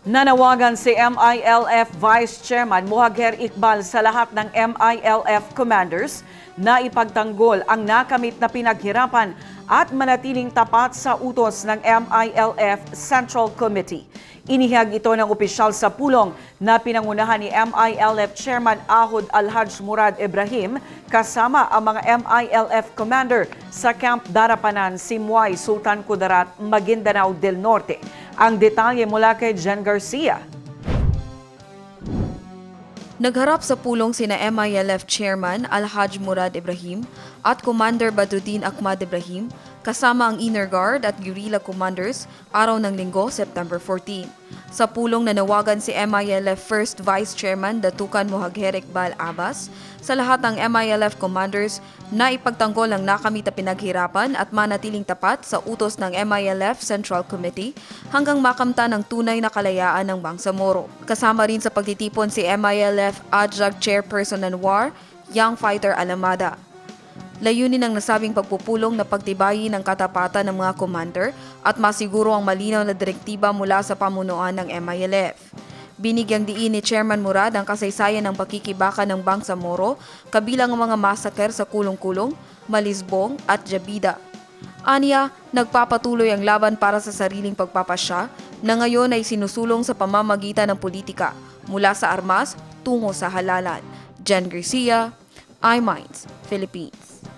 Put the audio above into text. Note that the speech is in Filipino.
Nanawagan si MILF Vice Chairman Muhager Iqbal sa lahat ng MILF commanders na ipagtanggol ang nakamit na pinaghirapan at manatiling tapat sa utos ng MILF Central Committee. Inihag ito ng opisyal sa pulong na pinangunahan ni MILF Chairman Ahod Alhaj Murad Ibrahim kasama ang mga MILF commander sa Camp Darapanan, Simway, Sultan Kudarat, Maguindanao del Norte. Ang detalye mula kay Jen Garcia. Nagharap sa pulong sina MILF Chairman Alhaj Murad Ibrahim at Commander Badruddin Ahmad Ibrahim kasama ang Inner Guard at Guerrilla Commanders araw ng linggo, September 14. Sa pulong nanawagan si MILF First Vice Chairman Datukan Muhagher Iqbal Abbas sa lahat ng MILF commanders na ipagtanggol ang nakamit na pinaghirapan at manatiling tapat sa utos ng MILF Central Committee hanggang makamta ng tunay na kalayaan ng Bangsamoro. Kasama rin sa pagtitipon si MILF Adjunct Chairperson ng WAR, Young Fighter Alamada. Layunin ng nasabing pagpupulong na pagtibayin ng katapatan ng mga commander at masiguro ang malinaw na direktiba mula sa pamunuan ng MILF. Binigyang diin ni Chairman Murad ang kasaysayan ng pakikibaka ng Bangsamoro kabilang ang mga masaker sa kulong-kulong, Malisbong at Jabida. Aniya, nagpapatuloy ang laban para sa sariling pagpapasya na ngayon ay sinusulong sa pamamagitan ng politika mula sa armas tungo sa halalan. Jen Garcia, iMinds, Philippines.